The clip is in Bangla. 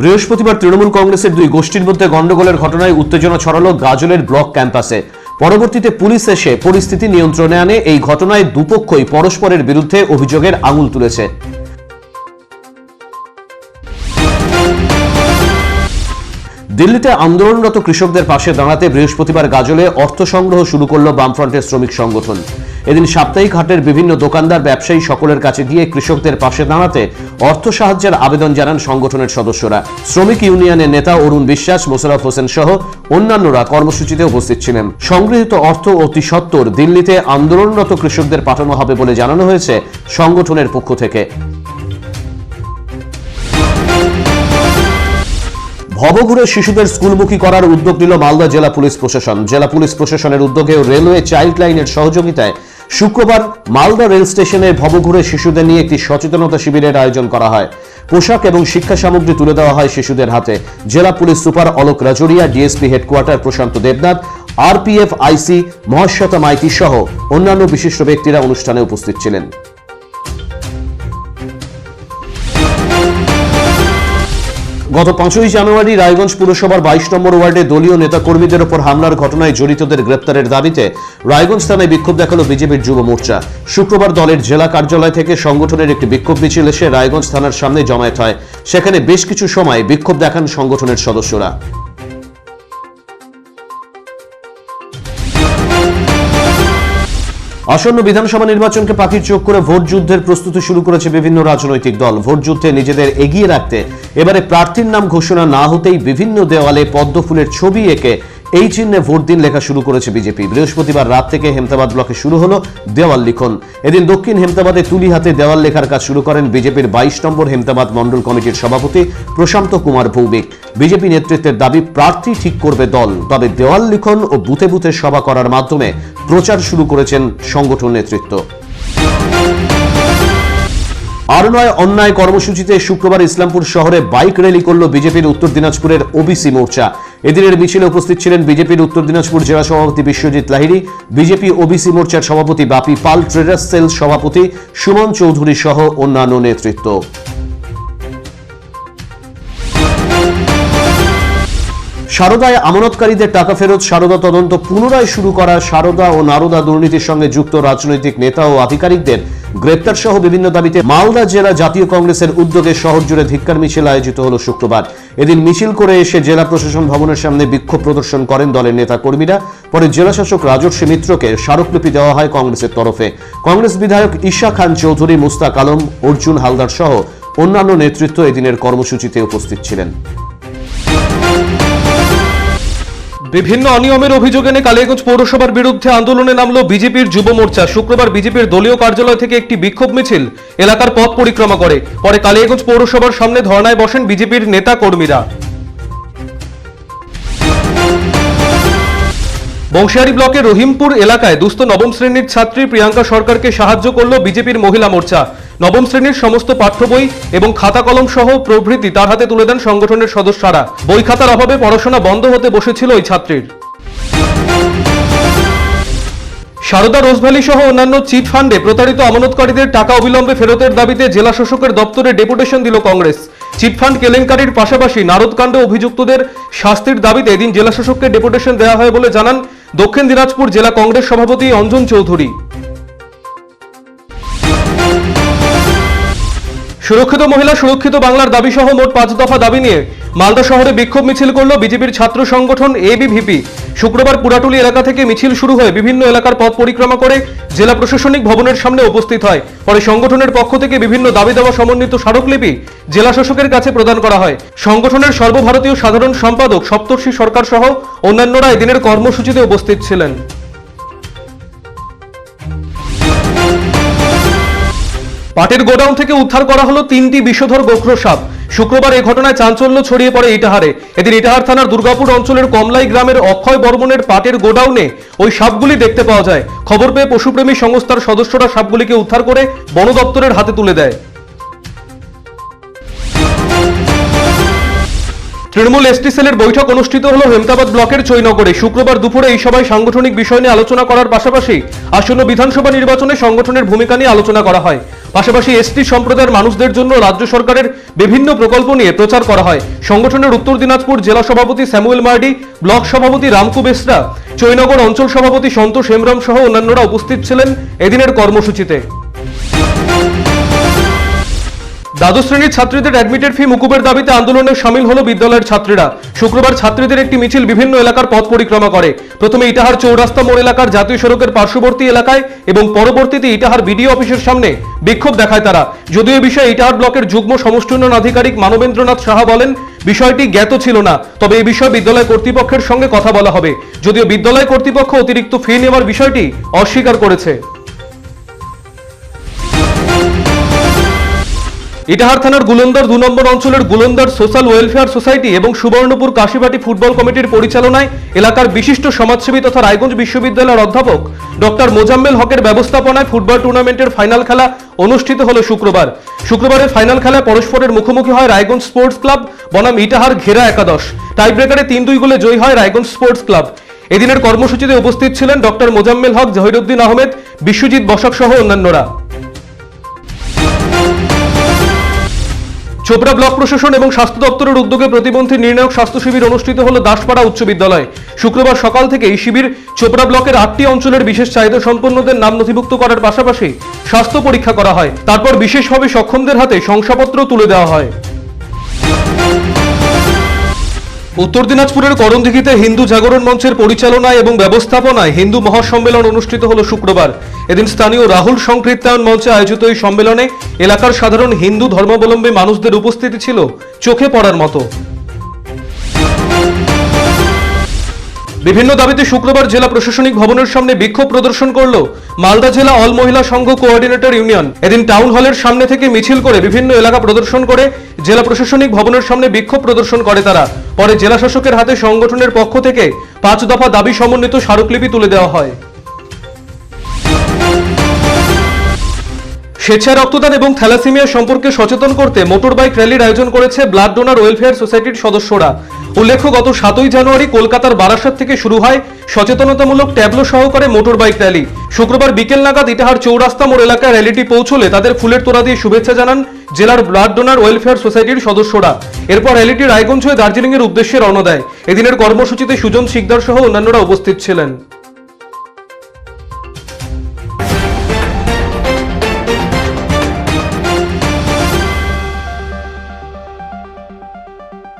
বৃহস্পতিবার তৃণমূল কংগ্রেসের দুই গোষ্ঠীর মধ্যে গন্ডগোলের ঘটনায় উত্তেজনা ছড়ালো গাজলের ব্লক ক্যাম্পাসে। পরবর্তীতে পুলিশ এসে পরিস্থিতি নিয়ন্ত্রণে আনে। এই ঘটনায় দুপক্ষই পরস্পরের বিরুদ্ধে অভিযোগের আঙুল তুলেছে। দিল্লিতে আন্দোলনরত কৃষকদের পাশে দাঁড়াতে বৃহস্পতিবার গাজলে অর্থ সংগ্রহ শুরু করল বামফ্রন্টের শ্রমিক সংগঠন। এদিন সাপ্তাহিক হাটের বিভিন্ন দোকানদার, ব্যবসায়ী সকলের কাছে গিয়ে কৃষকদের পাশে দাঁড়াতে অর্থ সাহায্যের আবেদন জানান সংগঠনের সদস্যরা। শ্রমিক ইউনিয়নের নেতা অরুণ বিশ্বাস মোশারফ হোসেন সহ অন্যান্যরা কর্মসূচিতে উপস্থিত ছিলেন। সংগৃহীত অর্থ অতি সত্বর দিল্লিতে আন্দোলনরত কৃষকদের পাঠানো হবে বলে জানানো হয়েছে সংগঠনের পক্ষ থেকে। ভবঘুরে শিশুদের স্কুলমুখী করার উদ্যোগ নিল মালদা জেলা পুলিশ প্রশাসন। জেলা পুলিশ প্রশাসনের উদ্যোগে রেলওয়ে চাইল্ড লাইনের সহযোগিতায় শুক্রবার মালদা রেল স্টেশনে ভবঘুরে শিশুদের নিয়ে একটি সচেতনতা শিবিরের আয়োজন করা হয়। পোশাক এবং শিক্ষা সামগ্রী তুলে দেওয়া হয় শিশুদের হাতে। জেলা police super Alok Rajoria, DSP headquarter Prashant Debnath, RPF, IC, Mahasweta Maiti সহ অন্যান্য বিশিষ্ট ব্যক্তিরা অনুষ্ঠানে উপস্থিত ছিলেন। গত পাঁচই জানুয়ারি রায়গঞ্জ পুরসভার বাইশ নম্বর ওয়ার্ডে দলীয় নেতাকর্মীদের ওপর হামলার ঘটনায় জড়িতদের গ্রেপ্তারের দাবিতে রায়গঞ্জ থানায় বিক্ষোভ দেখাল বিজেপির যুব মোর্চা। শুক্রবার দলের জেলা কার্যালয় থেকে সংগঠনের একটি বিক্ষোভ মিছিল এসে রায়গঞ্জ থানার সামনে জমায়েত হয়। সেখানে বেশ কিছু সময় বিক্ষোভ দেখান সংগঠনের সদস্যরা। আসন্ন বিধানসভা নির্বাচনকে পাখির চোখ করে ভোট যুদ্ধের প্রস্তুতি শুরু করেছে বিভিন্ন রাজনৈতিক দল। ভোট যুদ্ধে নিজেদের এগিয়ে রাখতে এবারে প্রার্থীর নাম ঘোষণা না হতেই বিভিন্ন দেওয়ালে পদ্ম ফুলের ছবি এঁকে এই চিহ্নে ভোট দিন লেখা শুরু করেছে বিজেপি। বৃহস্পতিবার রাত থেকে হেমতাবাদ ব্লকে শুরু হলো দেওয়াল লিখন। এদিন দক্ষিণ হেমতাবাদে তুলি হাতে দেওয়াল লেখার কাজ শুরু করেন বিজেপির বাইশ নম্বর হেমতাবাদ মণ্ডল কমিটির সভাপতি প্রশান্ত কুমার ভৌমিক। বিজেপি নেতৃত্বের দাবি, প্রার্থী ঠিক করবে দল। তবে দেওয়াল লিখন ও বুথে বুথে সভা করার মাধ্যমে প্রচার শুরু করেছেন সংগঠন নেতৃত্ব। আর নয়, অন্যায় কর্মসূচিতে শুক্রবার ইসলামপুর শহরে বাইক র্যালি করল বিজেপির উত্তর দিনাজপুরের ওবিসি মোর্চা। এদিনের মিছিলে উপস্থিত ছিলেন বিজেপির উত্তর দিনাজপুর জেলা সভাপতি বিশ্বজিৎ লাহিড়ী, বিজেপি ওবিসি মোর্চার সভাপতি বাপি পাল, ট্রেডার্স সেল সভাপতি সুমন চৌধুরী সহ অন্যান্য নেতৃত্ব। সারদায় আমানতকারীদের টাকা ফেরত সারদা তদন্ত পুনরায় শুরু করা সারদা ও নারদা দুর্নীতির সঙ্গে যুক্ত রাজনৈতিক নেতা ও আধিকারিকদের গ্রেপ্তার সহ বিভিন্ন দাবিতে মালদা জেলা জাতীয় কংগ্রেসের উদ্যোগে শহর জুড়ে ধিক্কার মিছিল আয়োজিত হলো শুক্রবার। এদিন মিছিল করে এসে জেলা প্রশাসন ভবনের সামনে বিক্ষোভ প্রদর্শন করেন দলের নেতা কর্মীরা পরে জেলাশাসক রাজর্ষি মিত্রকে স্মারকলিপি দেওয়া হয় কংগ্রেসের তরফে। কংগ্রেস বিধায়ক ঈশা খান চৌধুরী, মুস্তাক আলম, অর্জুন হালদার সহ অন্যান্য নেতৃত্ব এদিনের কর্মসূচিতে উপস্থিত ছিলেন। বিভিন্ন অনিয়মের অভিযোগ এনে কালিয়াগঞ্জ পৌরসভার বিরুদ্ধে আন্দোলনে নামলো বিজেপির যুব মোর্চা। শুক্রবার বিজেপির দলীয় কার্যালয় থেকে একটি বিক্ষোভ মিছিল এলাকার পথ পরিক্রমা করে। পরে কালিয়াগঞ্জ পৌরসভার সামনে ধর্নায় বসেন বিজেপির নেতা কর্মীরা। বংশিয়ারি ব্লকের রহিমপুর এলাকায় দুস্থ নবম শ্রেণির ছাত্রী প্রিয়াঙ্কা সরকারকে সাহায্য করল বিজেপির মহিলা মোর্চা। নবম শ্রেণির সমস্ত পাঠ্য বই এবং খাতা কলম সহ প্রভৃতি তার হাতে তুলে দেন সংগঠনের সদস্যরা। বই খাতার অভাবে পড়াশোনা বন্ধ হতে বসেছিল ওই ছাত্রীর। সারদা রোজভ্যালি সহ অন্যান্য চিট ফান্ডে প্রতারিত আমানতকারীদের টাকা অবিলম্বে ফেরতের দাবিতে জেলা শাসকের দপ্তরে ডেপুটেশন দিল কংগ্রেস। চিটফান্ড কেলেঙ্কারির পাশাপাশি নারদকাণ্ডে অভিযুক্তদের শাস্তির দাবিতে এদিন জেলা শাসককে ডেপুটেশন দেওয়া হয় বলে জানান দক্ষিণ দিনাজপুর জেলা কংগ্রেস সভাপতি অঞ্জন চৌধুরী। সুরক্ষিত মহিলা সুরক্ষিত বাংলার দাবি সহ মোট পাঁচ দফা দাবি নিয়ে মালদা শহরে বিক্ষোভ মিছিল করল বিজেপির ছাত্র সংগঠন এবিভিপি। শুক্রবার পুরাটুলি এলাকা থেকে মিছিল শুরু হয়ে বিভিন্ন এলাকার পথ পরিক্রমা করে জেলা প্রশাসনিক ভবনের সামনে উপস্থিত হয়। পরে সংগঠনের পক্ষ থেকে বিভিন্ন দাবি দেওয়া সমন্বিত স্মারকলিপি জেলা শাসকের কাছে প্রদান করা হয়। সংগঠনের সর্বভারতীয় সাধারণ সম্পাদক সপ্তর্ষি সরকার সহ অন্যান্যরা এদিনের কর্মসূচিতে উপস্থিত ছিলেন। পাটের গোডাউন থেকে উদ্ধার করা হলো তিনটি বিষধর গোখরো সাপ। শুক্রবার এ ঘটনায় চাঞ্চল্য ছড়িয়ে পড়ে ইটাহারে। এদিন ইটাহার থানার দুর্গাপুর অঞ্চলের কমলাই গ্রামের অক্ষয় বর্মনের পাটের গোডাউনে ওই সাপগুলি দেখতে পাওয়া যায়। খবর পেয়ে পশুপ্রেমী সংস্থার সদস্যরা সাপগুলিকে উদ্ধার করে বন দপ্তরের হাতে তুলে দেয়। তৃণমূল এসটি সেলের বৈঠক অনুষ্ঠিত হল হেমতাবাদ ব্লকের চৈনগরে। শুক্রবার দুপুরে এই সভায় সাংগঠনিক বিষয় নিয়ে আলোচনা করার পাশাপাশি আসন্ন বিধানসভা নির্বাচনে সংগঠনের ভূমিকা নিয়ে আলোচনা করা হয়। পাশাপাশি এসটি সম্প্রদায়ের মানুষদের জন্য রাজ্য সরকারের বিভিন্ন প্রকল্প নিয়ে প্রচার করা হয়। সংগঠনের উত্তর দিনাজপুর জেলা সভাপতি স্যামুয়েল মার্ডি, ব্লক সভাপতি রামকু বেসরা, চৈনগর অঞ্চল সভাপতি সন্তোষ হেমরাম সহ অন্যান্যরা উপস্থিত ছিলেন এদিনের কর্মসূচিতে। দ্বাদশ শ্রেণির ছাত্রীদের অ্যাডমিটেড ফি মুকুবের দাবিতে আন্দোলনে সামিল হলো বিদ্যালয়ের ছাত্রীরা। শুক্রবার ছাত্রীদের একটি মিছিল বিভিন্ন এলাকার পথ পরিক্রমা করে। প্রথমে ইটাহার চৌরাস্তা মোড় এলাকার জাতীয় সড়কের পার্শ্ববর্তী এলাকায় এবং পরবর্তীতে ইটাহার বিডিও অফিসের সামনে বিক্ষোভ দেখায় তারা। যদিও এ বিষয়ে ইটাহার ব্লকের যুগ্ম সমষ্টি উন্নয়ন আধিকারিক মানবেন্দ্রনাথ সাহা বলেন, বিষয়টি জ্ঞাত ছিল না। তবে এই বিষয়ে বিদ্যালয় কর্তৃপক্ষের সঙ্গে কথা বলা হবে। যদিও বিদ্যালয় কর্তৃপক্ষ অতিরিক্ত ফি নেওয়ার বিষয়টি অস্বীকার করেছে। ইটাহার থানার গুলন্দর দু নম্বর অঞ্চলের গুলন্দর সোশ্যাল ওয়েলফেয়ার সোসাইটি এবং সুবর্ণপুর কাশীবাটি ফুটবল কমিটির পরিচালনায় এলাকার বিশিষ্ট সমাজসেবী তথা রায়গঞ্জ বিশ্ববিদ্যালয়ের অধ্যাপক ডক্টর মোজাম্মেল হকের ব্যবস্থাপনায় ফুটবল টুর্নামেন্টের ফাইনাল খেলা অনুষ্ঠিত হলো শুক্রবার। শুক্রবারের ফাইনাল খেলায় পরস্পরের মুখোমুখি হয় রায়গঞ্জ স্পোর্টস ক্লাব, বনাম ইটাহার ঘেরা একাদশ। টাইব্রেকারে তিন দুই গোলে জয়ী হয় রায়গঞ্জ স্পোর্টস ক্লাব। এদিনের কর্মসূচিতে উপস্থিত ছিলেন ডক্টর মোজাম্মেল হক, জহিরুদ্দিন আহমেদ, বিশ্বজিৎ বসাক সহ অন্যান্যরা। চোপড়া ব্লক প্রশাসন এবং স্বাস্থ্য দপ্তরের উদ্যোগে প্রতিবন্ধী নির্ণায়ক স্বাস্থ্য শিবির অনুষ্ঠিত হল দাসপাড়া উচ্চ বিদ্যালয়। শুক্রবার সকাল থেকে এই শিবির ছোপড়া ব্লকের আটটি অঞ্চলের বিশেষ চাহিদা সম্পন্নদের নাম নথিভুক্ত করার পাশাপাশি স্বাস্থ্য পরীক্ষা করা হয়। তারপর বিশেষভাবে সক্ষমদের হাতে শংসাপত্র তুলে দেওয়া হয়। উত্তর দিনাজপুরের করণদিঘিতে হিন্দু জাগরণ মঞ্চের পরিচালনায় এবং ব্যবস্থাপনায় হিন্দু মহাসম্মেলন অনুষ্ঠিত হল শুক্রবার। এদিন স্থানীয় রাহুল সংকীর্তায়ন মঞ্চে আয়োজিত এই সম্মেলনে এলাকার সাধারণ হিন্দু ধর্মাবলম্বী মানুষদের উপস্থিতি ছিল, চোখে পড়ার মতো। বিভিন্ন দাবিতে শুক্রবার জেলা প্রশাসনিক ভবনের সামনে বিক্ষোভ প্রদর্শন করল মালদা জেলা অল মহিলা সংঘ কোঅর্ডিনেটর ইউনিয়ন। এদিন টাউন হলের সামনে থেকে মিছিল করে বিভিন্ন এলাকা প্রদর্শন করে জেলা প্রশাসনিক ভবনের সামনে বিক্ষোভ প্রদর্শন করে তারা। পরে জেলা শাসকের হাতে সংগঠনের পক্ষ থেকে পাঁচ দফা দাবি সমন্বিত স্মারকলিপি তুলে দেওয়া হয়। স্বেচ্ছায় রক্তদান এবং থ্যালাসেমিয়া সম্পর্কে সচেতন করতে মোটরবাইক র্যালির আয়োজন করেছে ব্লাড ডোনার ওয়েলফেয়ার সোসাইটির সদস্যরা। উল্লেখ্য, গত সাতই জানুয়ারি কলকাতার বারাসাত থেকে শুরু হয় সচেতনতামূলক ট্যাবলো সহকারে মোটরবাইক র্যালি। শুক্রবার বিকেল নাগাদ ইটাহার চৌরাস্তা মোড় এলাকায় র্যালিটি পৌঁছলে তাদের ফুলের তোড়া দিয়ে শুভেচ্ছা জানান জেলার ব্লাড ডোনার ওয়েলফেয়ার সোসাইটির সদস্যরা। এরপর র্যালিটি রায়গঞ্জ হয়ে দার্জিলিংয়ের উদ্দেশ্যে রওনা দেয়। এদিনের কর্মসূচিতে সুজন শিকদার সহ অন্যান্যরা উপস্থিত ছিলেন।